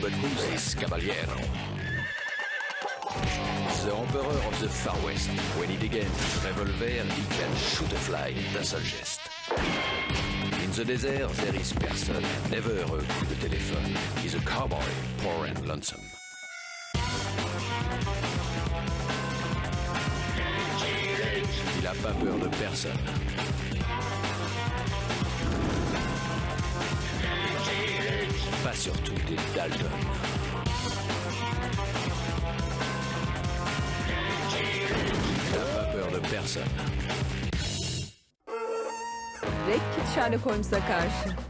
but? The emperor of the Far West. When he degains his revolver, he can shoot a fly d'un seul geste. In the desert, there is person, never a coup de téléphone. He's a cowboy, poor and lonesome. Il a pas peur de personne. Pas surtout des Dalton. N'a pas peur de personne. Kit Sherlock Holmes'a karşı.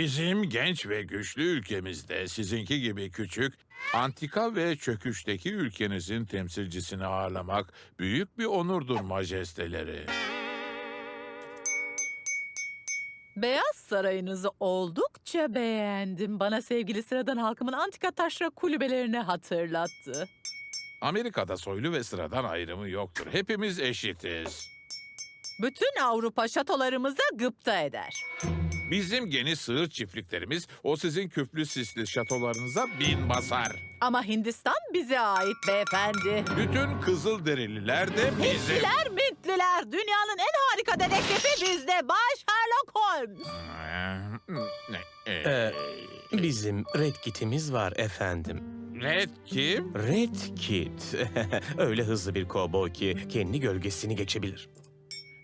Bizim genç ve güçlü ülkemizde sizinki gibi küçük, antika ve çöküşteki ülkenizin temsilcisini ağırlamak büyük bir onurdur majesteleri. Beyaz Sarayınızı oldukça beğendim. Bana sevgili sıradan halkımın antika taşra kulübelerini hatırlattı. Amerika'da soylu ve sıradan ayrımı yoktur. Hepimiz eşitiz. Bütün Avrupa şatolarımıza gıpta eder. Bizim geniş sığır çiftliklerimiz o sizin küplü sisli şatolarınıza bin basar. Ama Hindistan bize ait beyefendi. Bütün kızılderililer de bizim. Hintliler, Mintliler, dünyanın en harika dedektifi bizde. Bay Sherlock Holmes. Ee, Ee, Bizim Red Kit'imiz var efendim. Red kim? Red Kit. Öyle hızlı bir kovboy ki kendi gölgesini geçebilir.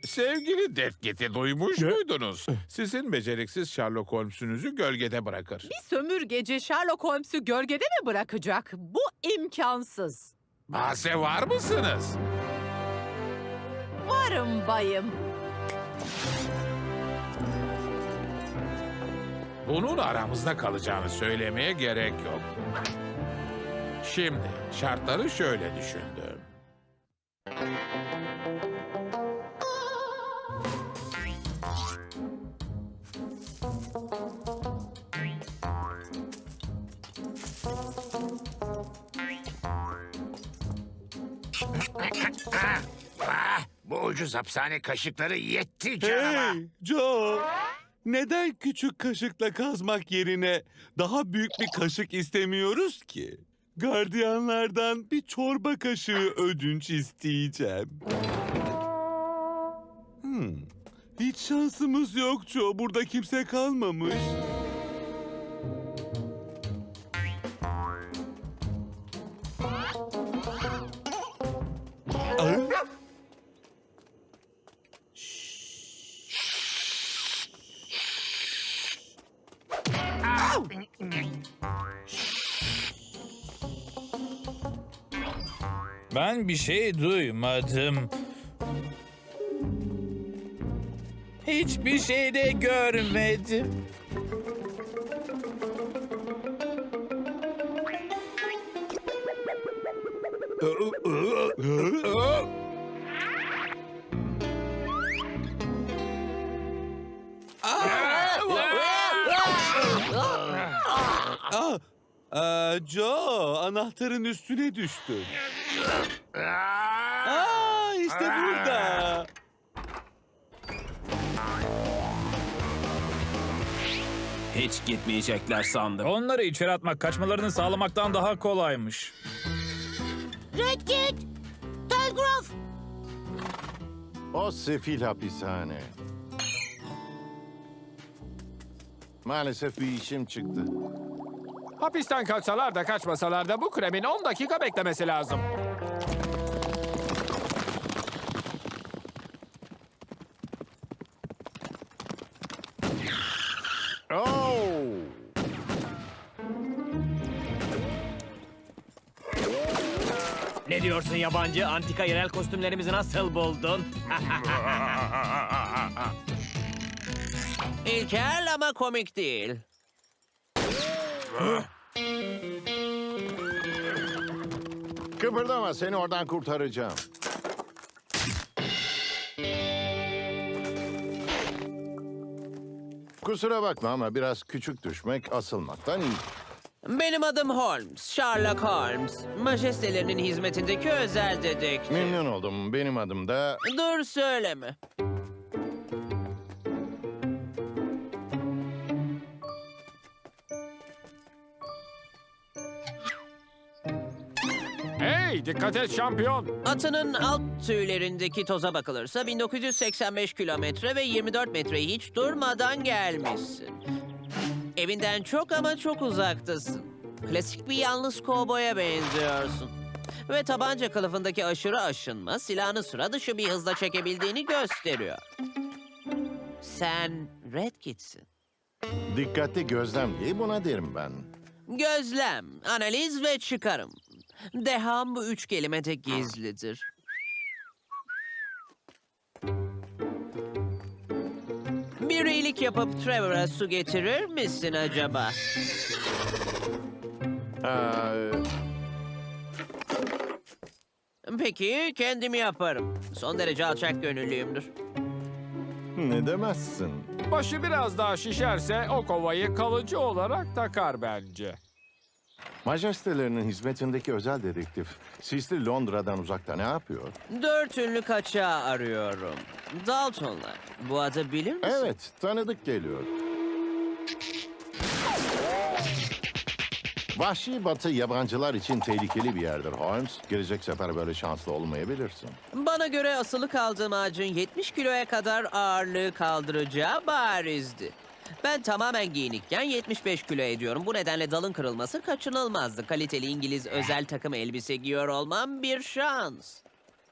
Sevgili Deathkit'i duymuş muydunuz? Sizin beceriksiz Sherlock Holmes'ünüzü gölgede bırakır. Bir sömürgeci Sherlock Holmes'u gölgede mi bırakacak? Bu imkansız. Base var mısınız? Varım bayım. Bunun aramızda kalacağını söylemeye gerek yok. Şimdi şartları şöyle düşündüm. Ah, bu ucuz hapishane kaşıkları yetti canıma. Hey Joe! Neden küçük kaşıkla kazmak yerine daha büyük bir kaşık istemiyoruz ki? Gardiyanlardan bir çorba kaşığı ödünç isteyeceğim. Hmm. Hiç şansımız yok Joe. Burada kimse kalmamış. Ben bir şey duymadım. Hiçbir şey de görmedim. Aa, Joe anahtarın üstüne düştün. Aa, işte burada. Hiç gitmeyecekler sandım. Onları içeri atmak kaçmalarını sağlamaktan daha kolaymış. Red Kit, Telgraf. O sefil hapishane. Maalesef bir işim çıktı. Hapisten kaçsalar da kaçmasalar da bu kremin 10 dakika beklemesi lazım. Diyorsun yabancı? Antika yerel kostümlerimizi nasıl buldun? İlkel ama komik değil. Kıpırdama seni oradan kurtaracağım. Kusura bakma ama biraz küçük düşmek asılmaktan iyi. Benim adım Holmes, Sherlock Holmes. Majestelerinin hizmetindeki özel dedektif. Memnun oldum. Benim adım da... Dur söyleme. Hey dikkat et şampiyon. Atının alt tüylerindeki toza bakılırsa 1985 kilometre ve 24 metreyi hiç durmadan gelmişsin. Evinden çok ama çok uzaktasın. Klasik bir yalnız kovboya benziyorsun. Ve tabanca kılıfındaki aşırı aşınma silahını sıra dışı bir hızla çekebildiğini gösteriyor. Sen Red Kit'sin. Dikkatli gözlem buna derim ben. Gözlem, analiz ve çıkarım. Deham bu üç kelimede gizlidir. Bir iyilik yapıp Trevor'a su getirir misin acaba? Ee, Peki, kendim yaparım. Son derece alçak gönüllüyümdür. ne demezsin? Başı biraz daha şişerse o kovayı kalıcı olarak takar bence. Majestelerinin hizmetindeki özel dedektif sisli Londra'dan uzakta ne yapıyor? Dört ünlü kaçağı arıyorum. Daltonlar. Bu adı bilir misin? Evet, tanıdık geliyor. Vahşi Batı yabancılar için tehlikeli bir yerdir Holmes. Gelecek sefer böyle şanslı olmayabilirsin. Bana göre asılı kaldığım ağacın 70 kiloya kadar ağırlığı kaldıracağı barizdi. Ben tamamen giyinikken 75 kilo ediyorum. Bu nedenle dalın kırılması kaçınılmazdı. Kaliteli İngiliz özel takım elbise giyiyor olmam bir şans.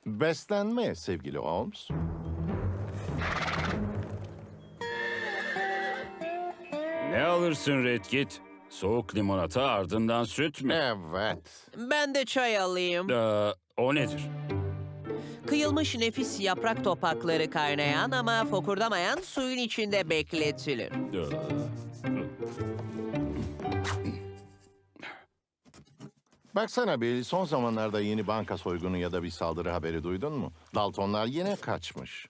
Beslenme sevgili Holmes. Ne alırsın Redkit? Soğuk limonata ardından süt mü? Evet. Ben de çay alayım. Ee, o nedir? Kıyılmış nefis yaprak topakları kaynayan ama fokurdamayan suyun içinde bekletilir. Baksana Bill, son zamanlarda yeni banka soygunu ya da bir saldırı haberi duydun mu? Daltonlar yine kaçmış.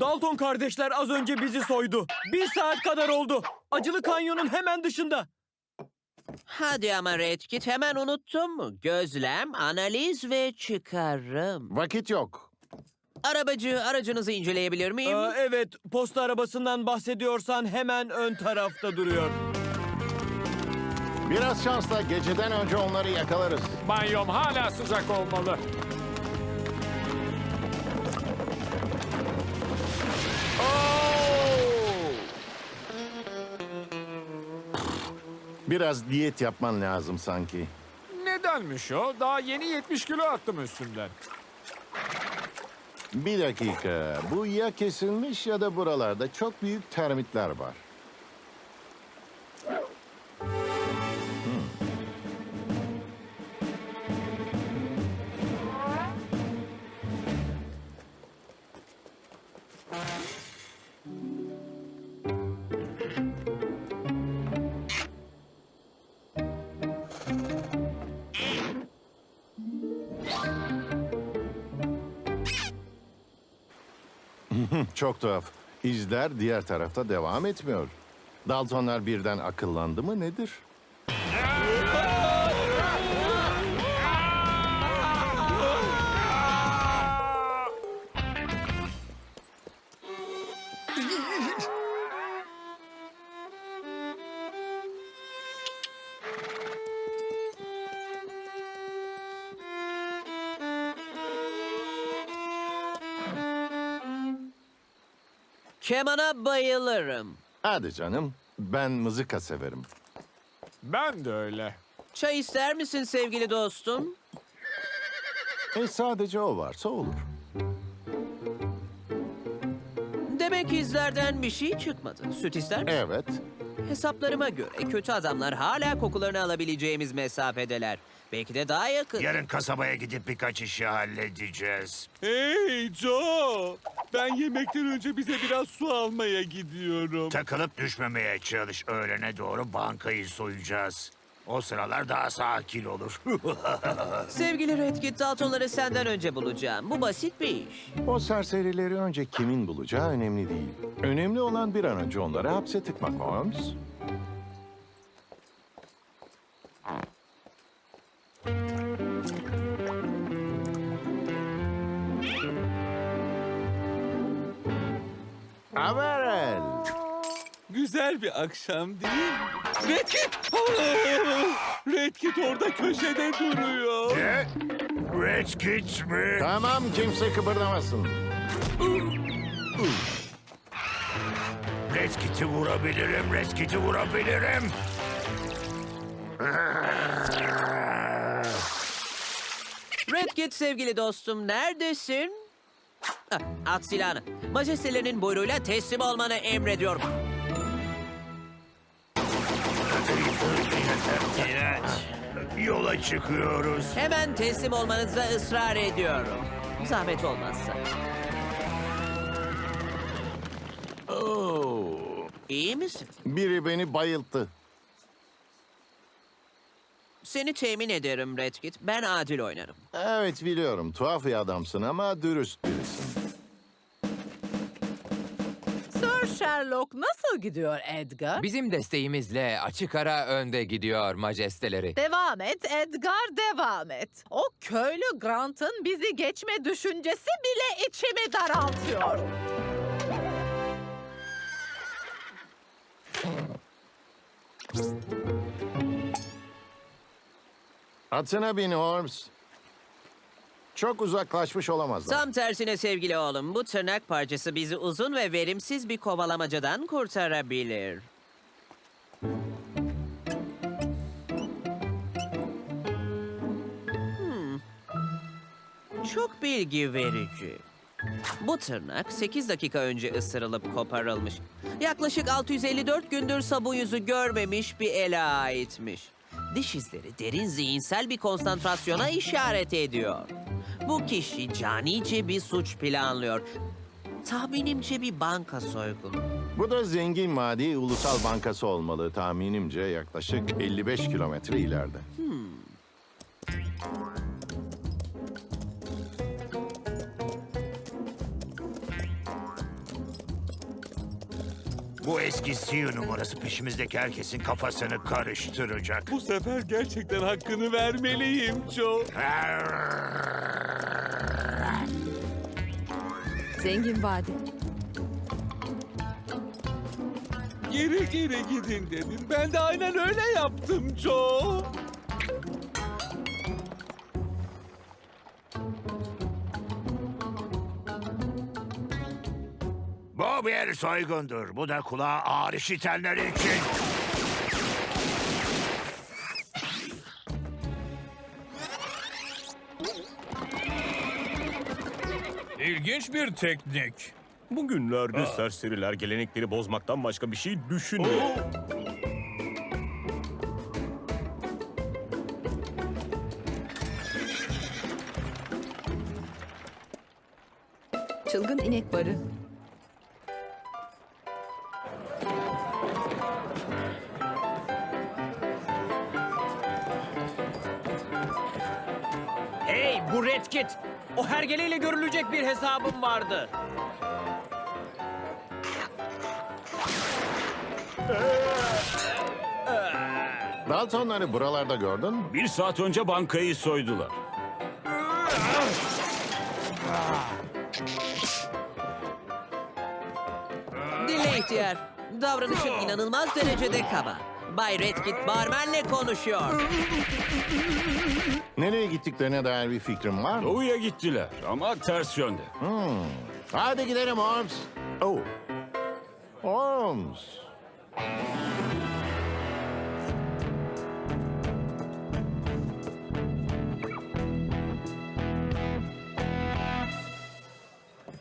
Dalton kardeşler az önce bizi soydu. Bir saat kadar oldu. Acılı kanyonun hemen dışında. Hadi ama Redkit hemen unuttun mu? Gözlem, analiz ve çıkarım. Vakit yok. Arabacı aracınızı inceleyebilir miyim? Aa, evet, posta arabasından bahsediyorsan hemen ön tarafta duruyor. Biraz şansla geceden önce onları yakalarız. Banyom hala sıcak olmalı. Biraz diyet yapman lazım sanki. Nedenmiş o? Daha yeni 70 kilo attım üstümden. Bir dakika. Bu ya kesilmiş ya da buralarda çok büyük termitler var. Çok tuhaf. İzler diğer tarafta devam etmiyor. Daltonlar birden akıllandı mı nedir? Kemana bayılırım. Hadi canım. Ben mızıka severim. Ben de öyle. Çay ister misin sevgili dostum? E sadece o varsa olur. Demek izlerden bir şey çıkmadı. Süt ister misin? Evet. Hesaplarıma göre kötü adamlar hala kokularını alabileceğimiz mesafedeler. Belki de daha yakın. Yarın kasabaya gidip birkaç işi halledeceğiz. Hey Joe! Ben yemekten önce bize biraz su almaya gidiyorum. Takılıp düşmemeye çalış. Öğlene doğru bankayı soyacağız. O sıralar daha sakin olur. Sevgili Redkit, Daltonları senden önce bulacağım. Bu basit bir iş. O serserileri önce kimin bulacağı önemli değil. Önemli olan bir an önce onları hapse tıkmak Holmes. Averel. Güzel bir akşam değil mi? Redkit! Redkit orada köşede duruyor. ne? Red Kids mi? Tamam kimse kıpırdamasın. Red Kit'i vurabilirim, Red Kit'i vurabilirim. Redkit sevgili dostum, neredesin? Ah, at silahını. Majestelerinin buyruğuyla teslim olmanı emrediyorum. Evet. Yola çıkıyoruz. Hemen teslim olmanıza ısrar ediyorum. Zahmet olmazsa. Oo. İyi misin? Biri beni bayılttı. Seni temin ederim Redkit. Ben adil oynarım. Evet biliyorum tuhaf bir adamsın ama dürüst birisin. Sherlock nasıl gidiyor Edgar? Bizim desteğimizle açık ara önde gidiyor majesteleri. Devam et Edgar devam et. O köylü Grant'ın bizi geçme düşüncesi bile içimi daraltıyor. Atına bin Holmes. Çok uzaklaşmış olamazlar. Tam tersine sevgili oğlum, bu tırnak parçası bizi uzun ve verimsiz bir kovalamacadan kurtarabilir. Hmm. Çok bilgi verici. Bu tırnak 8 dakika önce ısırılıp koparılmış. Yaklaşık 654 gündür sabun yüzü görmemiş bir ele aitmiş. Diş izleri derin zihinsel bir konsantrasyona işaret ediyor. Bu kişi canice bir suç planlıyor. Tahminimce bir banka soygunu. Bu da Zengin Vadi Ulusal Bankası olmalı tahminimce yaklaşık 55 kilometre ileride. Bu eski CEO numarası peşimizdeki herkesin kafasını karıştıracak. Bu sefer gerçekten hakkını vermeliyim Joe. Zengin Vadi. Geri geri gidin dedin. Ben de aynen öyle yaptım Joe. Bir soygundur. Bu da kulağa ağır işitenler için. İlginç bir teknik. Bugünlerde serseriler gelenekleri bozmaktan başka bir şey düşünmüyor. Çılgın inek barı. O hergeleyle görülecek bir hesabım vardı. Daltonları buralarda gördün mü? Bir saat önce bankayı soydular. Dinle ihtiyar. Davranışın inanılmaz derecede kaba. Bay Redkit barmenle konuşuyor. Nereye gittiklerine dair bir fikrim var mı? Doğuya gittiler ama ters yönde. Hmm. Hadi gidelim Holmes. Oh. Holmes.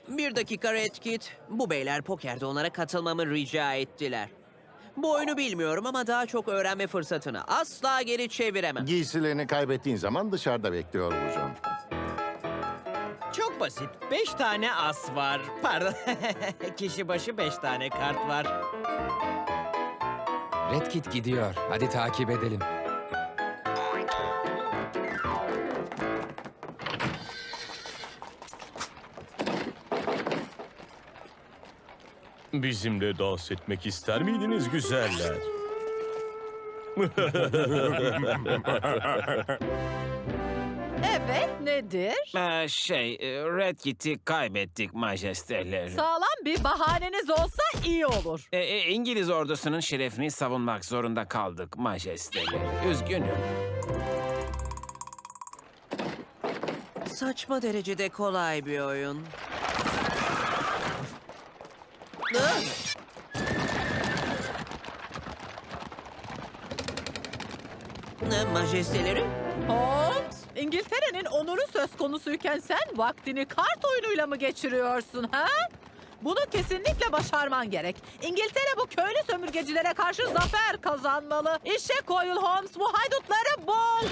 Bir dakika Redkit. Bu beyler pokerde onlara katılmamı rica ettiler. Bu oyunu bilmiyorum ama daha çok öğrenme fırsatını asla geri çeviremem. Giysilerini kaybettiğin zaman dışarıda bekliyor olacağım. Çok basit. Beş tane as var. Pardon. Kişi başı beş tane kart var. Redkit gidiyor. Hadi takip edelim. Bizimle dans etmek ister miydiniz güzeller? Evet nedir? Ee, şey, Red Kit'i kaybettik majesteleri. Sağlam bir bahaneniz olsa iyi olur. E, İngiliz ordusunun şerefini savunmak zorunda kaldık majesteleri. Üzgünüm. Saçma derecede kolay bir oyun. Ne majesteleri? Holmes, İngiltere'nin onuru söz konusuyken sen vaktini kart oyunuyla mı geçiriyorsun ha? Bunu kesinlikle başarman gerek. İngiltere bu köylü sömürgecilere karşı zafer kazanmalı. İşe koyul Holmes, bu haydutları bul.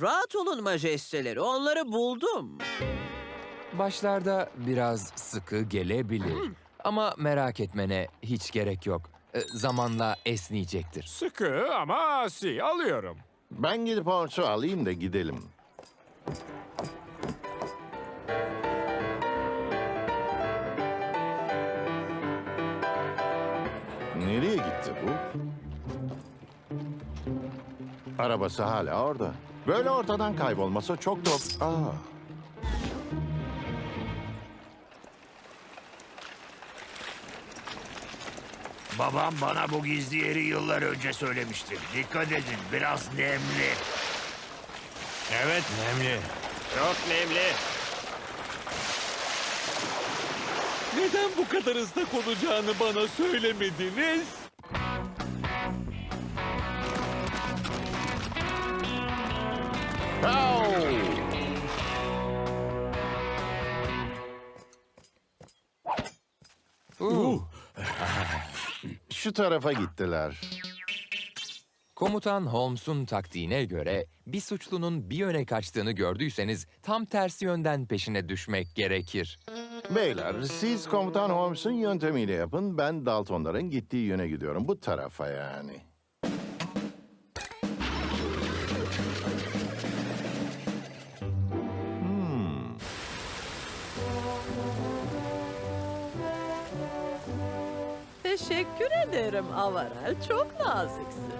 Rahat olun majesteleri, onları buldum. Başlarda biraz sıkı gelebilir. Ama merak etmene hiç gerek yok. E, Zamanla esneyecektir. Sıkı ama asi alıyorum. Ben gidip Horse'u alayım da gidelim. Nereye gitti bu? Arabası hala orada. Böyle ortadan kaybolması çok da... Aa. Babam bana bu gizli yeri yıllar önce söylemişti. Dikkat edin biraz nemli. Evet nemli. Çok nemli. Neden bu kadar ıslak olacağını bana söylemediniz? Şu tarafa gittiler. Komutan Holmes'un taktiğine göre bir suçlunun bir yöne kaçtığını gördüyseniz tam tersi yönden peşine düşmek gerekir. Beyler, siz komutan Holmes'un yöntemiyle yapın. Ben Daltonların gittiği yöne gidiyorum. Bu tarafa yani. Teşekkür ederim Avarel, çok naziksin.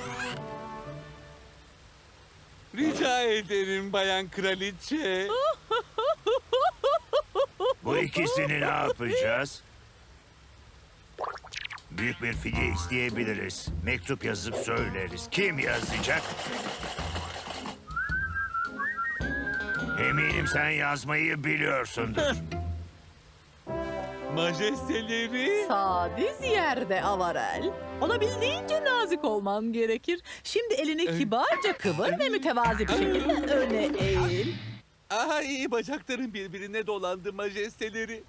Rica ederim bayan kraliçe. Bu ikisini ne yapacağız? Büyük bir fidye isteyebiliriz. Mektup yazıp söyleriz. Kim yazacak? Eminim sen yazmayı biliyorsundur. Majesteleri. Sadiz yerde Avarel. Olabildiğince nazik olman gerekir. Şimdi elini kibarca kıvır ve mütevazi bir şekilde öne eğil. Ay bacaklarım birbirine dolandı majesteleri.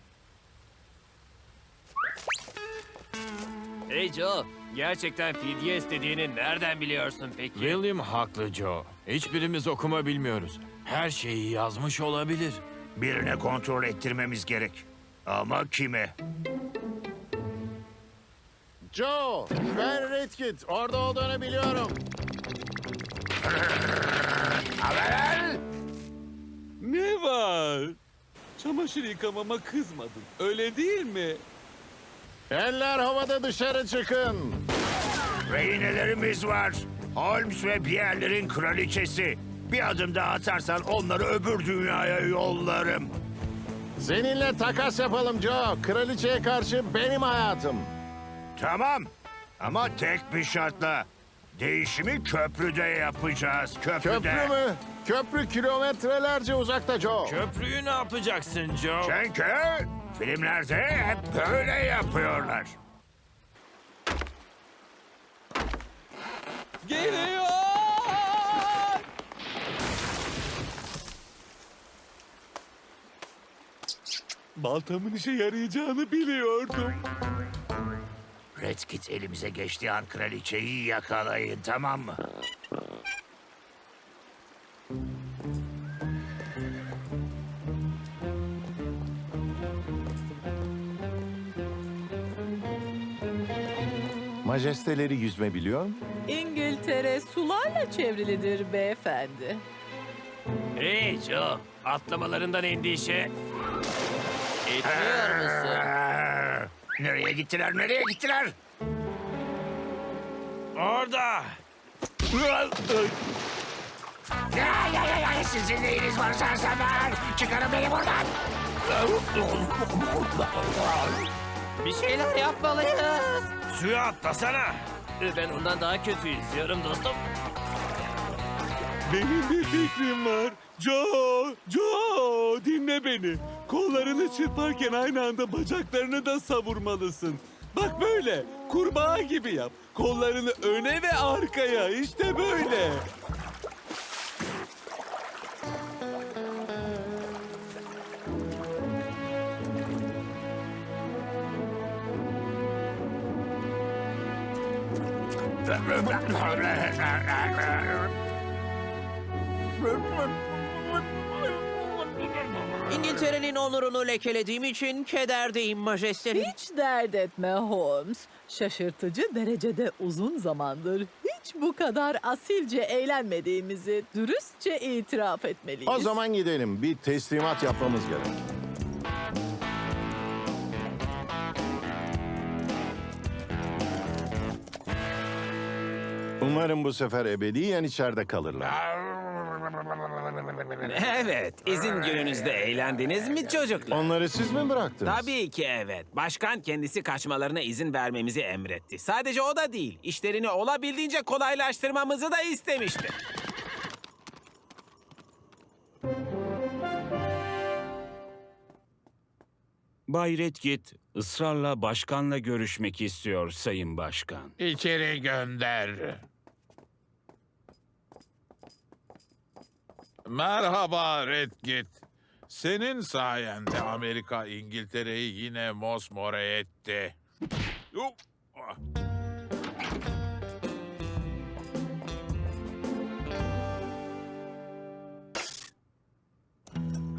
Hey Joe, gerçekten fidye istediğini nereden biliyorsun peki? William haklı Joe. Hiçbirimiz okuma bilmiyoruz. Her şeyi yazmış olabilir. Birine kontrol ettirmemiz gerek. Ama kime? Joe, ben Redkit. Orada olduğunu biliyorum. Ne var? Çamaşır yıkamama kızmadın. Öyle değil mi? Eller havada dışarı çıkın. Rehinelerimiz var. Holmes ve Pierre'lerin kraliçesi. Bir adım daha atarsan onları öbür dünyaya yollarım. Seninle takas yapalım Joe. Kraliçeye karşı benim hayatım. Tamam. Ama tek bir şartla. Değişimi köprüde yapacağız. Köprüde. Köprü mü? Köprü kilometrelerce uzakta Joe. Köprüyü ne yapacaksın Joe? Çünkü filmlerde hep böyle yapıyorlar. Geliyor! Baltamın işe yarayacağını biliyordum. Redkit elimize geçtiği an kraliçeyi yakalayın tamam mı? Majesteleri yüzme biliyor mu? İngiltere sularla çevrilidir beyefendi. Hey Joe, atlamalarından endişe. Etmiyor musun? Nereye gittiler, nereye gittiler? Orada. Ya ya ya ya sizin neyiniz var sersemler? Çıkarın beni buradan. Bir şeyler yapmalıyız. Suya atlasana. Ben ondan daha kötü yüzüyorum dostum. Benim bir fikrim var. Joe, Joe dinle beni. Kollarını çırparken aynı anda bacaklarını da savurmalısın. Bak böyle, kurbağa gibi yap. Kollarını öne ve arkaya, işte böyle. İngiltere'nin onurunu lekelediğim için kederdeyim majesteleri. Hiç dert etme Holmes. Şaşırtıcı derecede uzun zamandır hiç bu kadar asilce eğlenmediğimizi dürüstçe itiraf etmeliyiz. O zaman gidelim. Bir teslimat yapmamız gerek. Umarım bu sefer ebediyen içeride kalırlar. Evet, izin gününüzde eğlendiniz mi çocuklar? Onları siz mi bıraktınız? Tabii ki evet. Başkan kendisi kaçmalarına izin vermemizi emretti. Sadece o da değil, işlerini olabildiğince kolaylaştırmamızı da istemişti. Bay Redkit ısrarla başkanla görüşmek istiyor Sayın Başkan. İçeri gönder. Merhaba Redkit. Senin sayende Amerika İngiltere'yi yine mosmore etti.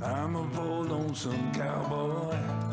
I'm a bold lonesome cowboy.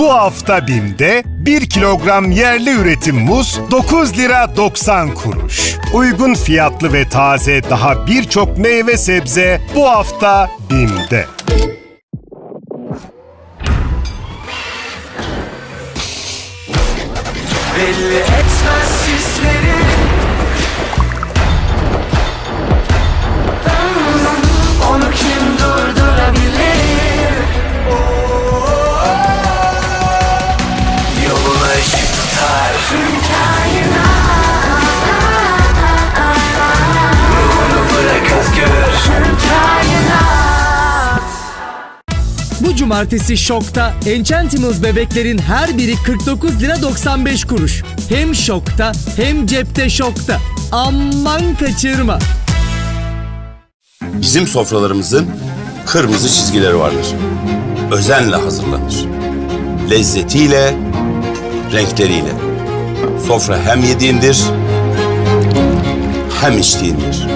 Bu hafta BİM'de 1 kilogram yerli üretim muz 9 lira 90 kuruş. Uygun fiyatlı ve taze daha birçok meyve sebze bu hafta BİM'de. Belli etmez sisleri Onu kim durdurabilir Bu cumartesi Şok'ta Enchantimals bebeklerin her biri 49 lira 95 kuruş. Hem Şok'ta hem cepte Şok'ta. Aman kaçırma. Bizim sofralarımızın kırmızı çizgileri vardır. Özenle hazırlanır. Lezzetiyle, renkleriyle. Sofra hem yediğindir, hem içtiğindir.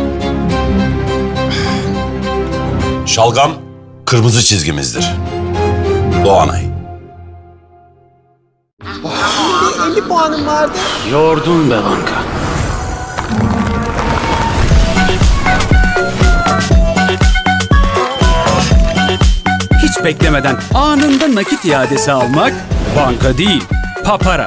Şalgam kırmızı çizgimizdir. Doğanay. 50 puanım vardı Yordun be banka. Hiç beklemeden anında nakit iadesi almak banka değil, papara.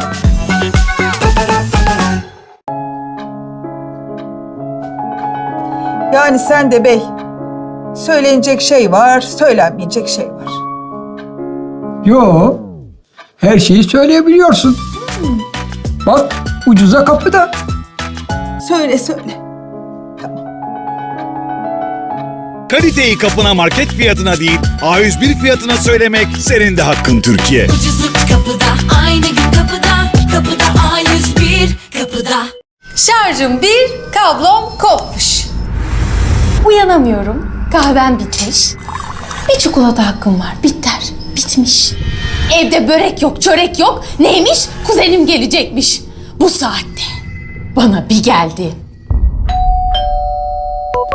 Yani sen de bey. Söylenecek şey var, söylenmeyecek şey var. Yo. Her şeyi söyleyebiliyorsun. Bak ucuza kapıda. Söyle söyle. Kaliteyi kapına market fiyatına değil, A101 fiyatına söylemek senin de hakkın Türkiye. Ucuzu kapıda, aynı gün kapıda. Kapıda A101, kapıda. Şarjım bir, kablom kopmuş. Uyanamıyorum. Kahvem bitmiş. Bir çikolata hakkım var. Bitter. Bitmiş. Evde börek yok, çörek yok. Neymiş? Kuzenim gelecekmiş. Bu saatte. Bana bir geldi.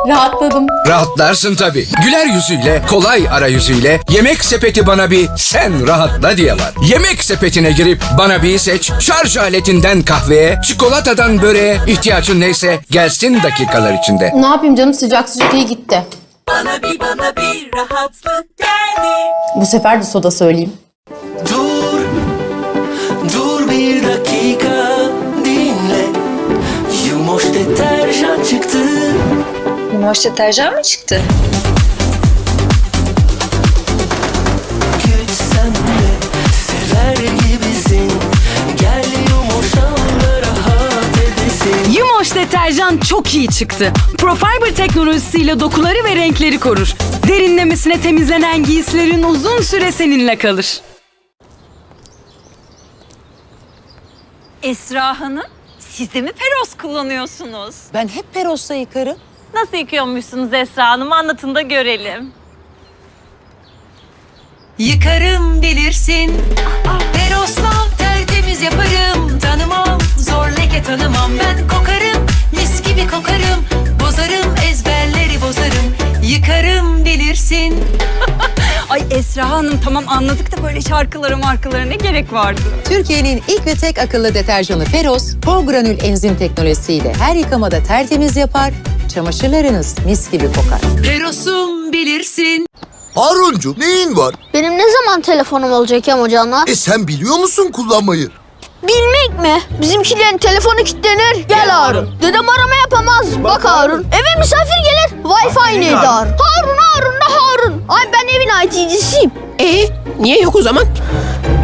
Rahatladım. Rahatlarsın tabii. Güler yüzüyle, kolay arayüzüyle Yemek Sepeti bana bir sen rahatla diye var. Yemek Sepeti'ne girip bana bir seç, şarj aletinden kahveye, çikolatadan böreğe ihtiyacın neyse gelsin dakikalar içinde. Ne yapayım canım sıcak sıcak iyi gitti. Bana bir bana bir rahatlık geldi. Bu sefer de soda söyleyeyim. Dur, dur bir dakika dinle. Yumoş deterjan çıktı. Yumoş deterjan mı çıktı? Yumoş deterjan çok iyi çıktı. Profiber teknolojisiyle dokuları ve renkleri korur. Derinlemesine temizlenen giysilerin uzun süre seninle kalır. Esra Hanım, siz de mi peros kullanıyorsunuz? Ben hep Peros'la yıkarım. Nasıl yıkıyormuşsunuz Esra Hanım? Anlatın da görelim. Yıkarım bilirsin. Peros'la tertemiz yaparım. Tanımam, zor leke tanımam. Ben kokarım, mis gibi kokarım. Bozarım, ezberleri bozarım. Yıkarım bilirsin. Ay Esra Hanım tamam anladık da böyle şarkılara markalara ne gerek vardı? Türkiye'nin ilk ve tek akıllı deterjanı Peros, Pro Granül enzim teknolojisiyle her yıkamada tertemiz yapar, çamaşırlarınız mis gibi kokar. Peros'um bilirsin. Haruncu neyin var? Benim ne zaman telefonum olacak ya hocana? E sen biliyor musun kullanmayı? Bilmek mi? Bizimkilerin telefonu kilitlenir. Gel Harun. Dedem arama yapamaz. Bak Harun. Eve misafir gelir. Wi-Fi neydi Harun? Harun, Harun da Harun. Ay ben evin IT'cisiyim. E niye yok o zaman?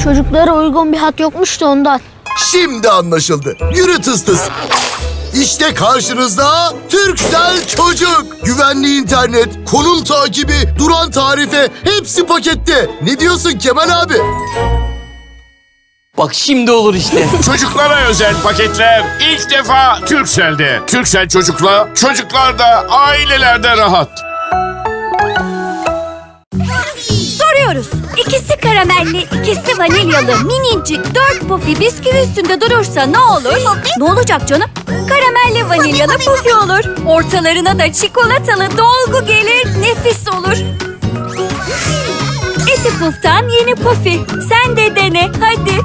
Çocuklara uygun bir hat yokmuş da ondan. Şimdi anlaşıldı. Yürü tıs tıs. İşte karşınızda Türksel Çocuk. Güvenli internet, konum takibi, duran tarife hepsi pakette. Ne diyorsun Kemal abi? Bak şimdi olur işte. Çocuklara özel paketler ilk defa Türkcell'de. Türkcell Çocuk'la çocuklar da ailelerde rahat. Soruyoruz. İkisi karamelli, ikisi vanilyalı, minicik, dört pufi bisküvi üstünde durursa ne olur? Ne olacak canım? Karamelli vanilyalı pufi olur. Ortalarına da çikolatalı dolgu gelir, nefis olur. Eti Puf'tan yeni pufi. Sen de dene, hadi.